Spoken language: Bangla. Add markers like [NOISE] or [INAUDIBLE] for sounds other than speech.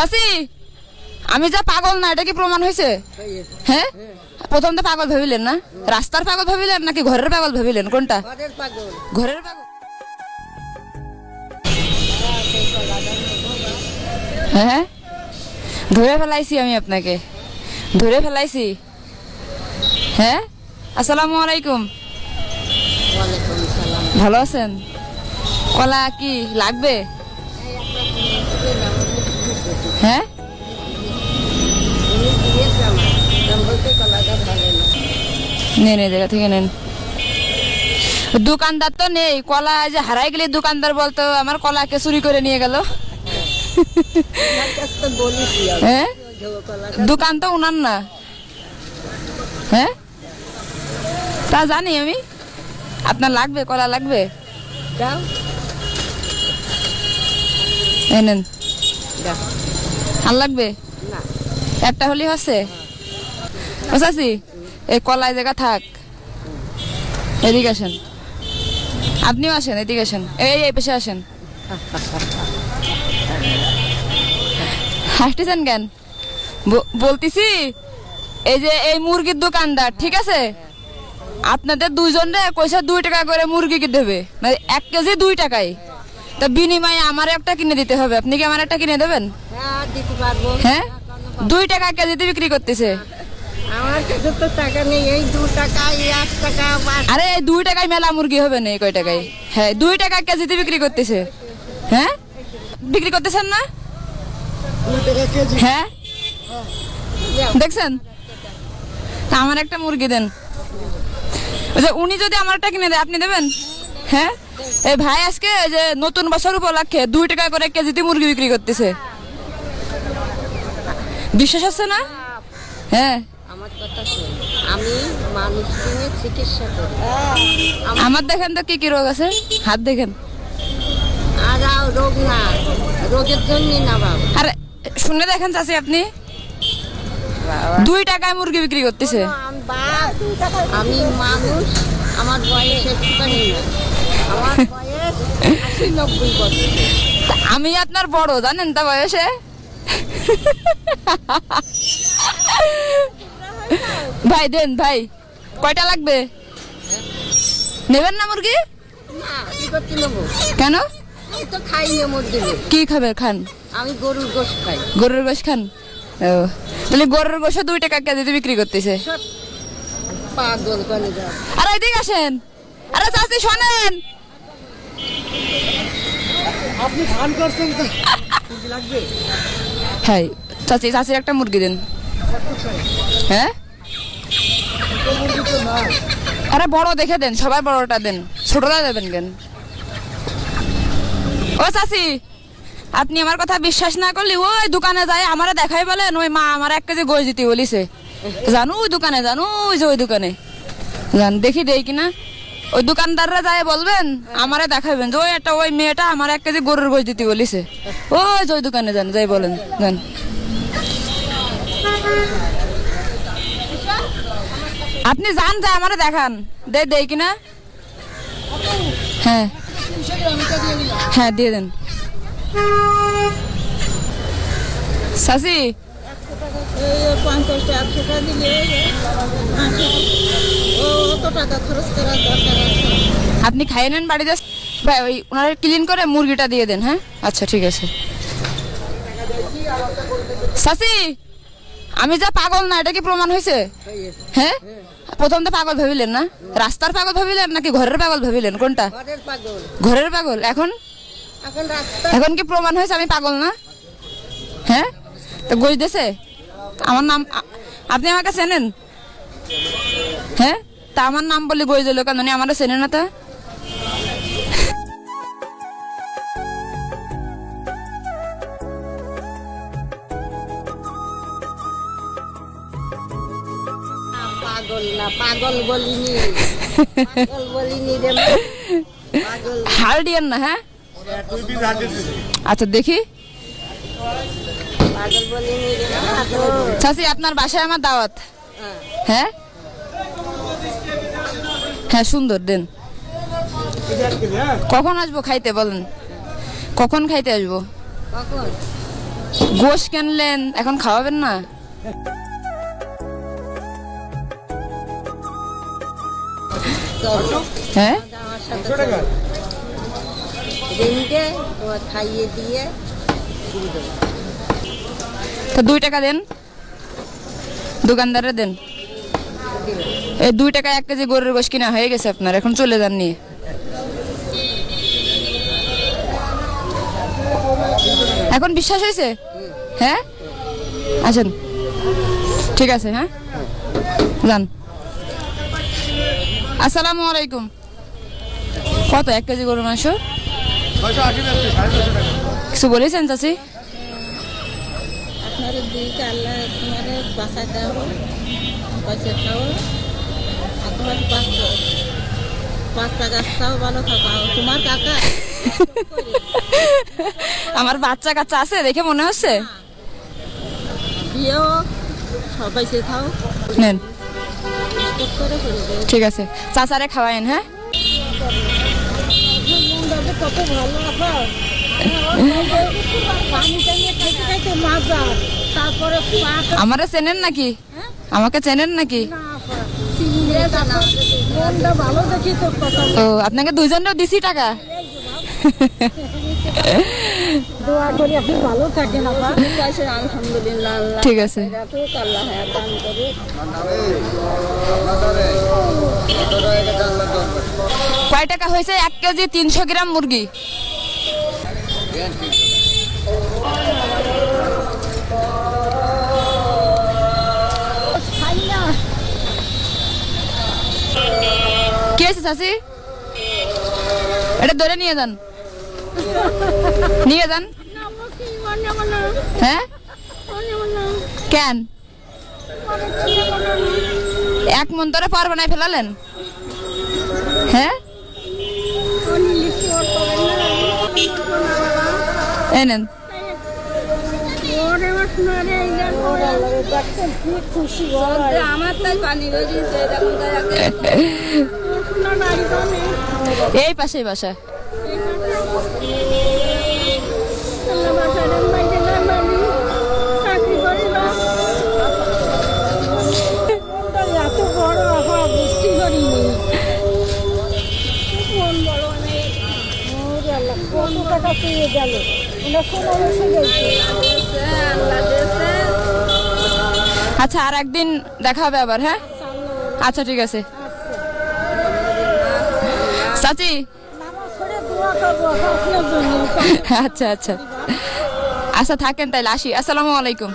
চাচি আমি যা পাগল না এটা কি প্রমাণ হয়েছে হ্যাঁ প্রথম তো পাগল ভাবিলেন না? রাস্তার পাগল ভাবিলেন নাকি ঘরের পাগল ভাবিলেন? কোনটা? ঘরের পাগল। হ্যাঁ ধরে ফেলাইছি আমি আপনাকে। ধরে ফেলাইছি। হ্যাঁ আসসালামু আলাইকুম। ভালো আছেন? কলা কি লাগবে? হ্যাঁ? নেন এই জায়গা থেকে নেন। দোকানদার তো নেই কলা যে হারাই গেলে দোকানদার বলতো আমার কলাকে চুরি করে নিয়ে গেল। হ্যাঁ? দোকান তো উনার না। হ্যাঁ? তা জানি আমি। আপনার লাগবে কলা লাগবে? দাও। এই নেন। দাও। আর লাগবে? একটা হলি হচ্ছে? চাচি এই কলাই জায়গা থাক। এদিকে আসেন। আপনিও আসেন এদিকে আসেন। এই এই পেশে আসেন। হাসতেছেন কেন? বলতেছি এই যে এই মুরগির দোকানদার ঠিক আছে? আপনাদের দুইজনে কইসা দুই টাকা করে মুরগি কি দেবে মানে এক কেজি দুই টাকায়। তা বিনিময়ে আমার একটা কিনে দিতে হবে। আপনি কি আমার একটা কিনে দেবেন? হ্যাঁ হ্যাঁ? দুই টাকা কেজিতে বিক্রি করতেছে। আমার কাছে তো টাকা নেই এই দু টাকা এই টাকা আরে দুই টাকায় মেলা মুরগি হবে না কয় টাকায়? হ্যাঁ দুই টাকা কেজিতে বিক্রি করতেছে। হ্যাঁ? বিক্রি করতেছেন না? হ্যাঁ? দেখছেন? তা আমার একটা মুরগি দেন। ওই উনি যদি আমার একটা কিনে দেয় আপনি দেবেন? হ্যাঁ? এই ভাই আজকে যে নতুন বছর উপলক্ষে দুই টাকা করে কেজিতে মুরগি বিক্রি করতেছে। বিশ্বাস হচ্ছে না? হ্যাঁ। আমার কথা আমি মানুষ চিকিৎসা করি। আমার দেখেন তো কি কি রোগ আছে? হাত দেখেন। আর রোগ না। রোগের জন্যই না বাবা। আরে শুনে দেখেন চাচি আপনি। দুই টাকায় মুরগি বিক্রি করতেছে। আমি আমি মানুষ আমার বয়স একটুখানি না [LAUGHS] আমি আপনার বড় জানেন তা বয়সে? ভাই দেন ভাই কয়টা লাগবে? নেবেন না মুরগি? কি কেন? কি খাবে খান? আমি গরুর গোশ খাই। গরুর গোশ খান? ও তাহলে গরুর গোশ দুই টাকা কেজিতে বিক্রি করতেছে। আরে এদিকে আসেন। আরে চাচি শোনেন। আপনি ফান করছেন তো। লাগবে হ্যাঁ চাচি, চাচির একটা মুরগি দেন। হ্যাঁ? আরে বড় দেখে দেন, সবাই বড়টা দেন ছোটটা দেবেন কেন? ও চাচি, আপনি আমার কথা বিশ্বাস না করলে ওই দোকানে যায়, আমারে দেখাই বলেন, ওই মা আমার এক কেজি গোশ দিতে বলিছে। জানো ওই দোকানে, জানো ওই যে ওই দোকানে। জান, দেখি দেই কিনা। ওই দোকানদাররা যায় বলবেন, আমারে দেখাবেন যে ওই একটা, ওই মেয়েটা আমার এক কেজি গরুর গোশ দিতে বলিছে। ওই ওই দোকানে যান, যাই বলেন, যান। আপনি যান, যা আমারে দেখান। দে, দেই কিনা? হ্যাঁ। হ্যাঁ দিয়ে দেন। সাসি? পঞ্চাশটা একশো টাকা দিলে ও অত টাকা খরচ করার দরকার আছে আপনি খাইয়ে নেন বাড়িতে ভাই ওই ওনারা ক্লিন করে মুরগিটা দিয়ে দেন হ্যাঁ? আচ্ছা ঠিক আছে। সাসি আমি যা পাগল না এটা কি প্রমাণ হয়েছে? হ্যাঁ? প্রথম তো পাগল ভাবিলেন না? রাস্তার পাগল ভাবিলেন নাকি ঘরের পাগল ভাবিলেন? কোনটা? ঘরের পাগল। এখন? এখন কি প্রমাণ হয়েছে আমি পাগল না? হ্যাঁ? তো গোজ দেছে আমার নাম আপনি আমাকে চেনেন? হ্যাঁ? তা আমার নাম বলে গোজ দিল কেন? উনি আমারও চেনে না তা। পাগল না পাগল বলিনি। পাগল বলিনি রে পাগল হাল না হ্যাঁ? আচ্ছা দেখি। চাচি আপনার বাসায় আমার দাওয়াত। হ্যাঁ। হ্যাঁ হ্যাঁ সুন্দর, দেন। কখন আসব খাইতে, বলেন? কখন খাইতে আসব? গোশ কিনলেন, এখন খাওয়াবেন না? হ্যাঁ? খাইয়ে দিয়ে দিয়ে দুই টাকা দেন। দোকানদারে দেন। এই দুই টাকা এক কেজি গরুর গোশ কিনা হয়ে গেছে আপনার, এখন চলে যান নিয়ে এখন বিশ্বাস হয়েছে? হ্যাঁ? আসেন। ঠিক আছে হ্যাঁ? যান। আসসালামু আলাইকুম। কত, এক কেজি গরুর মাংস? কিছু বলেছেন চাচি? আপনার বাসা পয়সা তোমার বাচ্চা কাচ্চাও ভালো থাকাও তোমার কাকা? আমার বাচ্চা কাচ্চা আছে দেখে মনে হচ্ছে? বিয়েও সবাই নেন। ঠিক আছে। চাচারে খাওয়ায়েন হ্যাঁ? কত ভালো আমারে চেনেন নাকি? আমাকে চেনেন নাকি? ও আপনাকে দুইজনেও দিছি টাকা? ঠিক আছে। কয় টাকা হয়েছে? এক কেজি তিনশো গ্রাম মুরগি। কি আছে চাষি এটা ধরে নিয়ে যান। নিয়ে যান। হ্যাঁ? কেন? এক মন তোরা পার বানাই ফেলালেন? হ্যাঁ? এই নেন। আমার তাই পানি বেরিয়েছে এই পাশে এই বাসা আচ্ছা আর একদিন দেখা হবে আবার হ্যাঁ? আচ্ছা ঠিক আছে। চাচি? [LAUGHS] আচ্ছা আচ্ছা। আচ্ছা থাকেন তাইলে আসি। আসসালামু আলাইকুম।